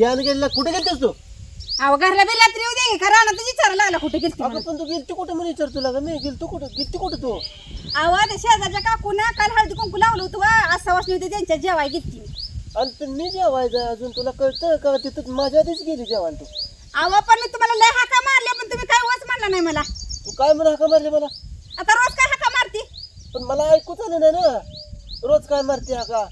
ज्ञान गेला कुठे गेलतेस तू? अहो घरला बी रात्री येऊ दे का रानात विचारायला लागला कुठे गेलती अगं म्हणून. पण तू गेलती कुठे म्हणून विचारतो लागा मी गेलतो कुठे? गेलती कुठे तू? अहो त्या शेजारच्या काकून काल हळदी कुंकू लावलं होतं वा आज सवासनी होती त्यांच्या जेवाय गेलती मी. आणि पण मी जेवायचं अजून तुला कळतं का? तिथं माझ्या आधीच गेली जेवायला तू. अहो पण मी तुम्हाला लय हाका मारल्या पण तुम्ही काय वाच म्हणला नाही मला? तू काय म्हणा हाका मारली मला? आता रोज काय हाका मारती? पण मला ऐकूच आलं नाही ना. रोज काय मारते हाका?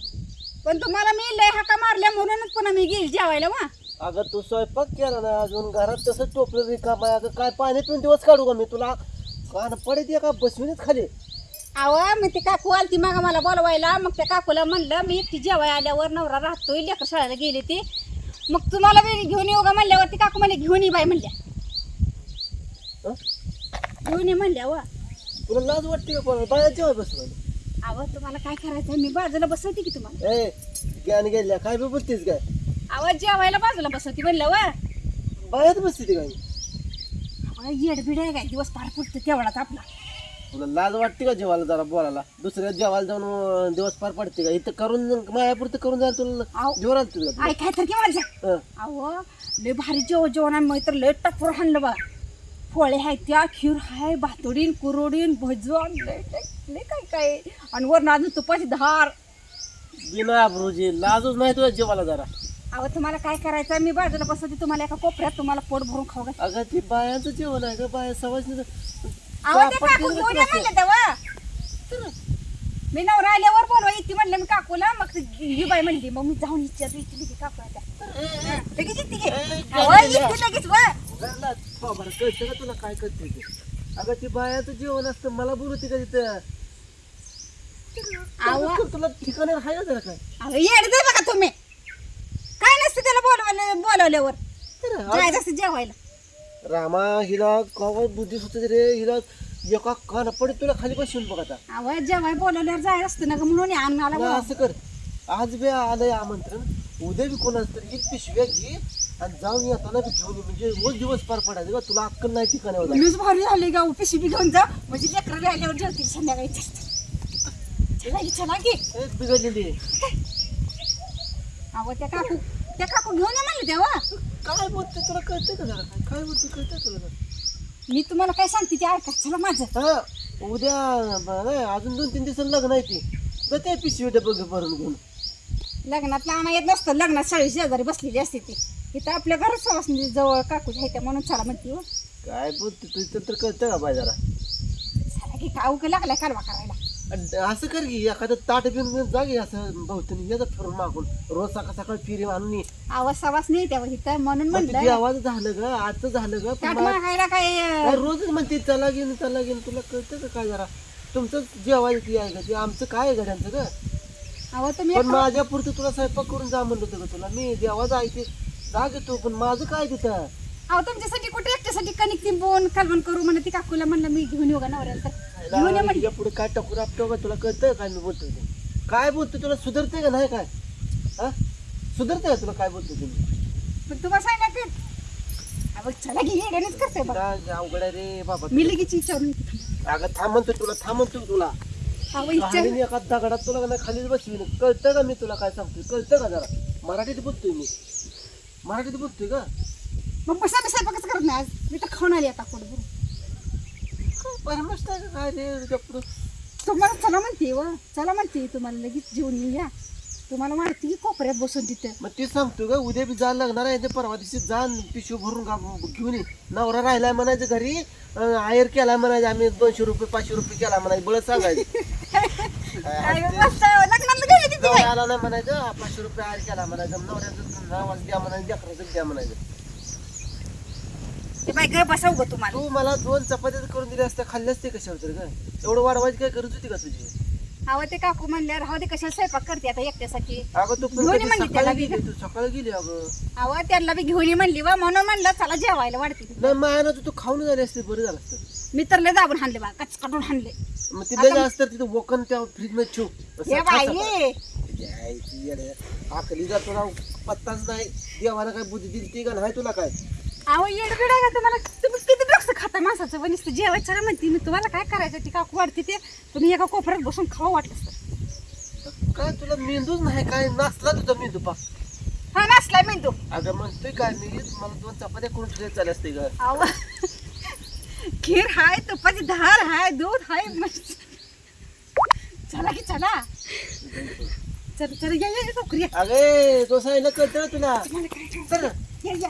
पण तुम्हाला मी लय हाका मारल्या म्हणूनच पुन्हा मी गेली जेवायला वा. अगं तू स्वयंपाक केला ना अजून. घरात तसं टोपलं रिकाम आहे. अगं काय पाणी पिऊन दिवस काढू का मी तुला? कान पडे का बसविनीच खाली. अहो मी ती काकू आलती मग मला बोलवायला. मग त्या काकूला म्हणलं मी एकटी जेवाय आल्यावर नवरा राहतोय लेकर शाळेला गेली ती. मग तुम्हाला बी घेऊन येऊ का म्हणल्यावर ती काकू म्हणले घेऊन ये बाई म्हणल्या. हं? घेऊन ये म्हणल्या वा. तुला लाज वाटते का बाया जेवाय बसवायला. अहो तुम्हाला काय करायचं मी बाजूला बसवते की तुम्हाला? ए ज्ञान गेल्या काय बी बोलतेस काय आवाज जेवायला बाजूला बसवते म्हणलं वा. बायात बसते ती काय येडबिड आहे काय? दिवस पार पडतो तेवढाच आपला. तुला लाज वाटते का जेवायला जरा बोलायला? दुसऱ्या जेवायला जाऊन अं, दिवस पार पडते का? इथं करून मायापुरतं करून जायला तुला आव. जोर आलं तुला काय काय तर की माझ्या. अहो लय भारी जेव जेवण आहे मग तर लय टप्पर हाणलं बा. फळे आहे त्या खीर आहे भातोडीन कुरोडीन भजन लय काय काय. आणि वरण अजून तुपाची धार. बिना अब्रुजी. लाजच नाही तुला जेवायला जरा. अहो तुम्हाला काय करायचं? मी बाजूला बसवते तुम्हाला एका कोपऱ्यात तुम्हाला पोट भरून खाऊ घाल अगं ती बायांचं जेवण आहे का बाया सवाच अहो ते काकू घेऊन ये म्हणलं तेव्हा. मी नवरा आल्यावर बोलवा येते म्हणलं मी काकूला. मग ती ही बाई म्हणली मग मी जाऊन येते लगेच काकू आहे त्या. लगेच. अहो, लगेच वा बरं कळतं का तुला काय करते ते? अगं ती बायाचं जेवण असतं मला बोलवते का तिथं? आवा. तुला ठिकाणी आहे का जरा काय? अहो बघा तुम्ही. काय नसतं त्याला बोलवलं बोलवल्यावर. तर जायचं असतं जेवायला. रामा हिला कवा बुद्धी सुचते रे? हिला एका कान पडे तुला खाली बसून बघ आता. अहो जेवाय बोलवल्यावर जायचं असतं ना ग म्हणून मला तुला बोलव. असं कर. आज बी आलंय आमंत्रण. उद्या बी कोणाच तरी एक पिशव्या घे. आणि जाऊन येताना बी घेऊन. म्हणजे रोज दिवस पार पडायचं का तुला अक्कल नाही ठिकाणावर मीच भारी झाले का? पिशी बी घेऊन जा. म्हणजे लेकरं बी आल्यावर जेवतील संध्याकाळी. चला की, चला की एक बिघडलेली. अहो त्या काकू त्या काकू घेऊन ये म्हणलं तेव्हा काय बोलते तुला कळतं का जरा? काय काय बोलते कळतं तुला जरा? मी तुम्हाला काय सांगते ते ऐका. चला माझं. हा उद्या ब- नाही अजून दोन तीन दिवसांनी लग्न आहे ती. तर ते पिशवी डबे भरून घेऊन. लग्नात लहान येत नसतं. लग्नात शाळी शेजारी बसलेली असते ती. इथं आपल्या घरात सवासनी जवळ आहे त्या म्हणून चला म्हणते हो. काय बोलते तुझं तर कळतं का बाय जरा? चला की का उके लागलाय कालवा करायला? असं कर की एखादं ताट बिन बिन जा की असं बहुतनी येतात फिरून मागून. रोज सकाळ सकाळ फिरी आणून ये. आवाज सवासनी येत्या इथं म्हणून मग तुझी म्हणलं आवाज झालं ग? आजचं झालं ग? पण ताट मा- मागायला काय रोजच म्हणते चला घेऊन चला घेऊन तुला कळतं का काय जरा? तुमचं जेवायचं ती आहे का? ते आमचं काय आहे गड्यांचं ग? अहो तुम्ही पण माझ्या पुरतं तुला स्वयंपाक करून जा म्हणलं होतं ग तुला. मी देवाचं ऐकते जा गे तू पण माझं काय तिथं? अहो तुमच्यासाठी कुठे एकट्यासाठी कणिक तिंबून कालवण करू म्हणलं ती काकूला म्हणलं मी घेऊन येऊ का नवऱ्याला? तर घेऊन ये म्हणली पुढे काय टकूर आपटो का तुला? कळतं काय मी बोलतोय ते? काय बोलतो तुला? सुधरते का नाही काय? हा? सुधरते का तुला काय बोलतो तुम्ही पण तुम्हाला सांगा की अहो चला की येड्यानेच करते बघ अवघड आहे रे बाबा. मी लगेच विचारून येते. अगं थांब म्हणतो तुला थांब म्हणतो तुला. अहो विचार कहाणीने एका दगडात तुला नाही खालीच बसवी कळतं का मी तुला काय सांगतोय? कळतं का जरा? मराठीत बोलतोय मी. मराठीत बोलतोय का? मग बसा बसा स्वयंपाकच करत नाही आज. मी तर खाऊन आली आता कोण परमस्त आहे का काय रे तुम्हाला चला म्हणते व. चला म्हणते तुम्हाला लगेच जेवण येऊया. तुम्हाला माहिती की कोपऱ्यात बसून तिथं. मग ते सांगतो का उद्या बी जायला लागणार आहे ते परवा दिवशी जा पिशवी भरून गा- घेऊन ये. नवरा राहिलाय म्हणायचं घरी आयर केलाय म्हणायचं आम्ही दोनशे रुपये पाचशे रुपये केला म्हणायचं बळ सांगायचं. काय मस्त नवरा आला नाही म्हणायचं "हा, पाचशे रुपये आयर केला म्हणायचं नवऱ्याचं नावाचं द्या म्हणायचं लेकराचं द्या म्हणायचं. ते बाई ग बसव ग तुम्हाला. तू मला दोन चपात्या करून दिल्या असत्या खाल्ल्यास ते कशावर तर का एवढं वाढवायची काय गरज होती का तुझी? अहो ते काकू म्हणल्या राहू दे कशाला स्वयंपाक करते आता एकट्यासाठी. अगं तू पण घेऊन ये कधी म्हणली त्याला सकाळी गेली तू सकाळी गेली अगं. अहो त्यांना बी घेऊन ये म्हणली वा म्हणून म्हणलं चला जेवायला वाढते ती. नाही मायानं तू- तू खाऊन झाली असते बरं झालं असतं. मी तर लय दाबून हाणले बा कचकटून हाणले. मग ते लय असतं तिथं वकन त्या फ्रीजमध्ये ठेव. हे बाई. यायची आखली जातो राव पत्ताच नाही देवाला काय बुद्धी दिली ती का नाही तुला काय अहो येडबिड का तुम्हाला? तुम्ही किती ड्रग्स खाता माणसाचं? वनिस्त जेवायचं ना म्हणते मी. तुम्हाला काय करायचं? ती काकू वाढते ते. तुम्ही एका कोपऱ्यात बसून खाऊ वाटत तर काय तुला मेंदूच नाही काय नसला तुझा मेंदू पा. हा नसलाय मेंदू. अगं म्हणतोय काय मी? मला दोन चपात्या करून तुझ्या चालले असते का अहो खीर हाय तुपाची धार हाय दूध हाय मस्त. चला की चला. चल चल या या नोकरी अगे तो सांगितलं कळतं ना तुला. चल. या या.